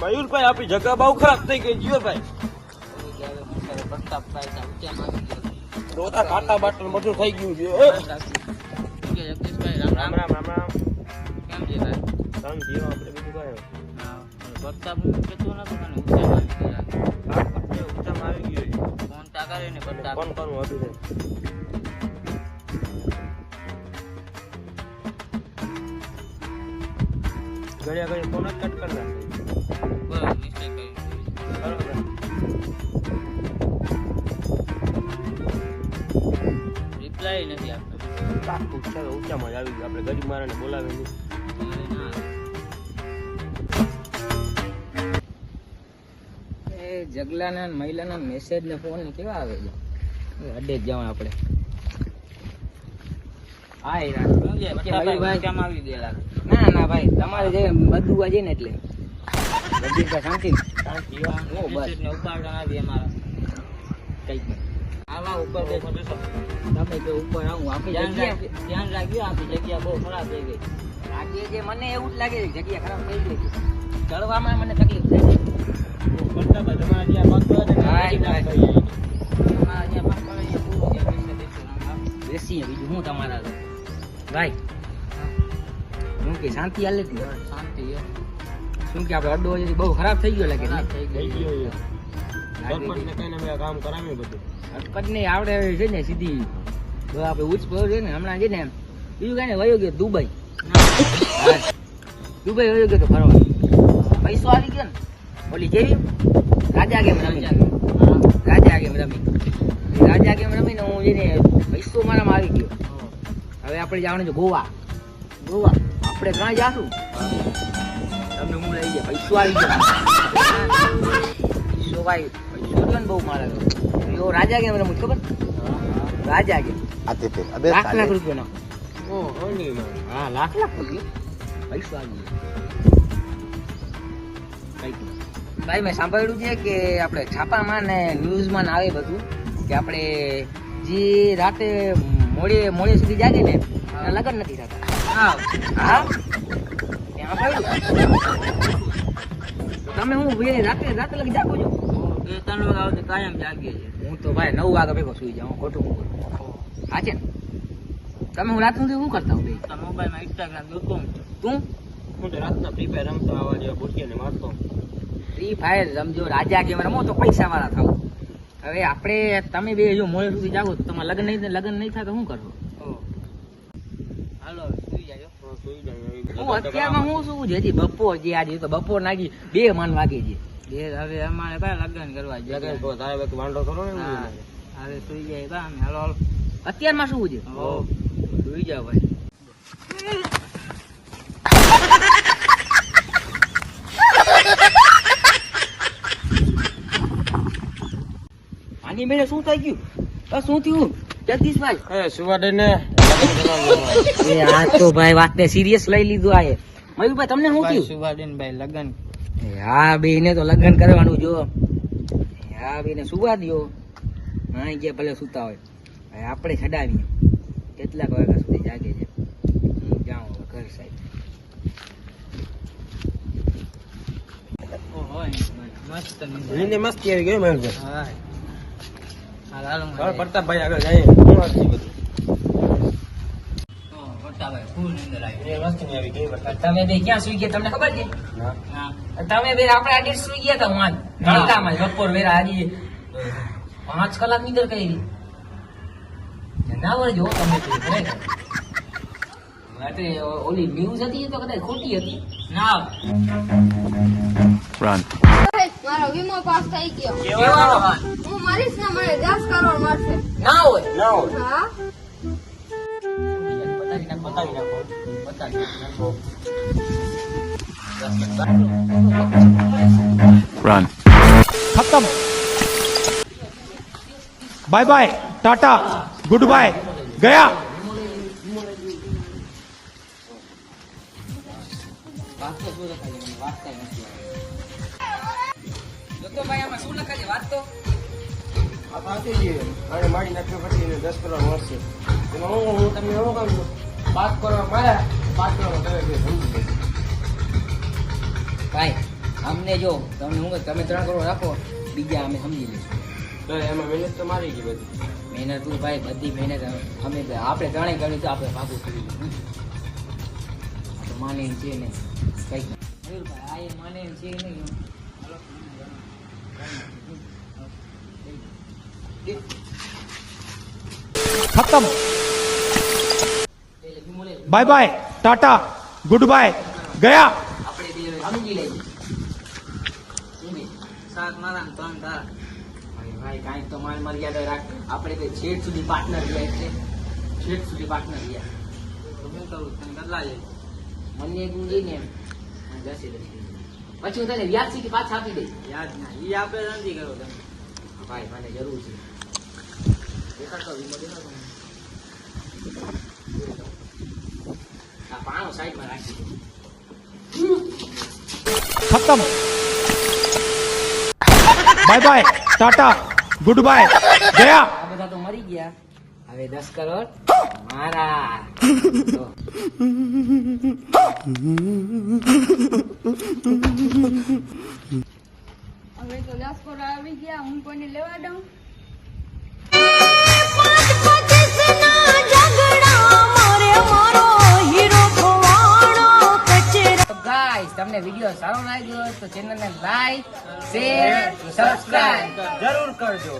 મયુરભાઈ આપણી જગા બહુ ખરાબ થઈ ગઈ. જીઓ ભાઈ. કાંટા બાટલ બધું થઈ ગયું છે રામ રામ રામ રામ રામ. રામ કેમ છે ભાઈ? જીવો આપણે બીજું કઈ પ્રતાપ કહેતો નતો મને આવી ગયા. ફોન ને પ્રતાપ કોણ કોણ હતું છે ઘડિયા ઘડી ફોન જ કટ કરી નાખે. Reply નથી આપતો. ચાલો ઊંચામાં જ આવી ગયું. આપણે ગરીબ મારાને બોલાવે નહીં. ના એ જગલાના મહિલાના મેસેજ ને ફોન ને કેવા આવે છે? અડે જ જવાનું આપણે. ના ના ભાઈ. તમારે જે બધું આજે ને એટલે. બધી શાંતિ. શાંતિ બસ. ને ઉપાડવા આવી અમારા. કંઈક નહીં. આવા ઉપર તમે ઉપર આવું આપણી ધ્યાન રાખ્યું આપણી જગ્યા બહુ ખરાબ થઈ ગઈ આજે જે મને એવું જ લાગે છે જગ્યા ખરાબ થઈ ગઈ ચડવામાં મને તકલીફ આમ આમ. બેસીએ બીજું હું તમારા ભાઈ હું કે શાંતિ હાલે શાંતિ. શું કે આપણે અડ્ડો હજી બહુ ખરાબ થઈ ગયો લાગે ને? થઈ ગયો. સરપંચને કહીને મેં કામ કરાવ્યું બધું. નહીં આવડે છે ને સીધી. આપણે ઉચ્ચ પર છે ને હમણાં છે ને બીજું કાંઈ વયો ગયો દુબઈ. દુબઈ વયો ગયો તો ફરવા. પૈસો આવી ગયો ને ઓલી જેવી રાજા ગેમ રમી? રાજા ગેમ રમી? રાજા ગેમ રમીને હું જઈને પૈસો મારામાં આવી ગયો. હવે આપણે જવાનું છે ગોવા. ગોવા. આપણે ક્યાં જાશું? તમને હું લઈ જાય પૈસો આવી ગયો. પૈસો ભાઈ ગયો બહુ મારે તો. રાજા કેમ રમું ખબર? રાજા કે. આ તે તે. અબે લાખ લાખ રૂપિયા નો ઓ ઓલી હા લાખ લાખ રૂપિયા. પૈસા આવી ભાઈ મેં સાંભળ્યું છે કે આપણે છાપામાં ને ન્યૂઝમાં ને આવે બધું કે આપણે જે રાતે મોડે મોડે સુધી જાગે ને લગન નથી થતા. હા. હા? તમે હું રાતે રાતે લગી જાગો છો? બે ત્રણ વાગ્યા સુધી કાયમ જાગીએ છીએ. હું તો ભાઈ નવ વાગે ભેગો સુઈ જાઉં ખોટું હું બોલું હા તમે હું રાત સુધી શું કરતા હું મોબાઈલમાં ઇન્સ્ટાગ્રામ જોતો તું? હું તો રાતના ફ્રી ફાયર રમતો આવા જેવા બુટિયાને મારતો. ફ્રી ફાયર રમજો રાજા કેવા રમો તો પૈસા વાળા થાવ. હવે આપણે તમે બે જો મોડે સુધી જાગો તો તમારે લગ્ન નહીં લગ્ન નહીં થાય તો શું કરશો હાલો સુઈ જાજો સુઈ હું અત્યારમાં હું શું છે બપોર જે આજે તો બપોર નાખી બે મન વાગે છે હવે અમારે લગ્ન કરવા લગન તો તારે એક વાંઢો કરો ને હવે સુઈ જાય બા અમે હાલો હાલો. અત્યારમાં શું છે સુઈ જાવ ભાઈ. આની મેળે શું થઈ ગયું? શું થયું? જગદીશભાઈ. એ સુવાડે ને લગન કરવા એ આ તો ભાઈ વાતને સિરિયસ લઈ લીધું આ એ. મયુરભાઈ તમને શું થયું? સુવાડેનભાઈ લગન એ હા બેને તો લગ્ન કરવાનું જો. હા બેને સુવા દ્યો. હા ગયા ભલે સુતા હોય. હવે આપણે છડાવીએ. કેટલાક વાગ્યા સુધી જાગે છે. હું જાઉં હવે ઘર સાહેબ મસ્ત મસ્તી આવી ગઈ મારું હા. હાલ હવે પ્રતાપભાઈ આગળ જઈએ શું વાત છે બધું એ મસ્તી આવી ગઈ પ્રતાપ તમે બે ક્યાં સુઈ ગયા તમને ખબર છે? તમે બે આપણે આજે સુઈ ગયા હતા વાન. નળકામાં બપોર વેરા આજે પાંચ કલાક નીંદર કરી જનાવર જો તમે ઓલી ન્યૂઝ હતી તો કદાચ ખોટી હતી. ના. મારો વીમો પાસ થઈ ગયો. કેવાનો હું મરીશ ને મને દસ કરોડ મળશે ના હોય. ના હોય. હા? કરીને બતાવી નાખો બતાવી નાખો. રન ખતમ. Bye bye tata goodbye ગયા. વાત તો આ પાછી અને મારી નાખ્યો પછી દસ કરોડ મળશે. એમાં હું તમને એવો કામ છું વાત કરવા મારા વાત કરવા ભાઈ અમને જો તમને હું તમે ત્રણ કરોડ રાખો બીજા અમે સમજી લઈશું. તો એમાં મહેનત તો મારી ગઈ બધી. મહેનત તું ભાઈ બધી મહેનત અમે આપણે ત્રણેય ગણી તો આપણે ભાગું કરી લઈશું માને છે ને કંઈક આ એ માને છે નહીં ખતમ. બી? સાત ટાટા ગુડ ત્રણ તારા ભાઈ કાંઈક તો માન મર્યાદા રાખ આપણે છેડ સુધી પાર્ટનર રહ્યા એટલે છેડ સુધી પાર્ટનર રહ્યા તો શું કરું તને બદલા જાય મને એક ઊંઘી ને દસી પછી હું તને વ્યાજ સીધી પાછા આપી દઈશ યાદ ના એ આપણે નથી કરો તમે ભાઈ મને જરૂર છે. દેખાડતો વીમો દેખાડતો પાણો સાઈડમાં રાખી ખતમ. Bye bye tata goodbye ગયા આ બધા તો મરી ગયા. હવે દસ કરોડ મારા હવે તો દસ કરોડ આવી ગયા હું કોઈને લેવા દઉં? તમને વીડિયો સારો લાગ્યો તો ચેનલને લાઈક શેર સબસ્ક્રાઇબ જરૂર કરજો.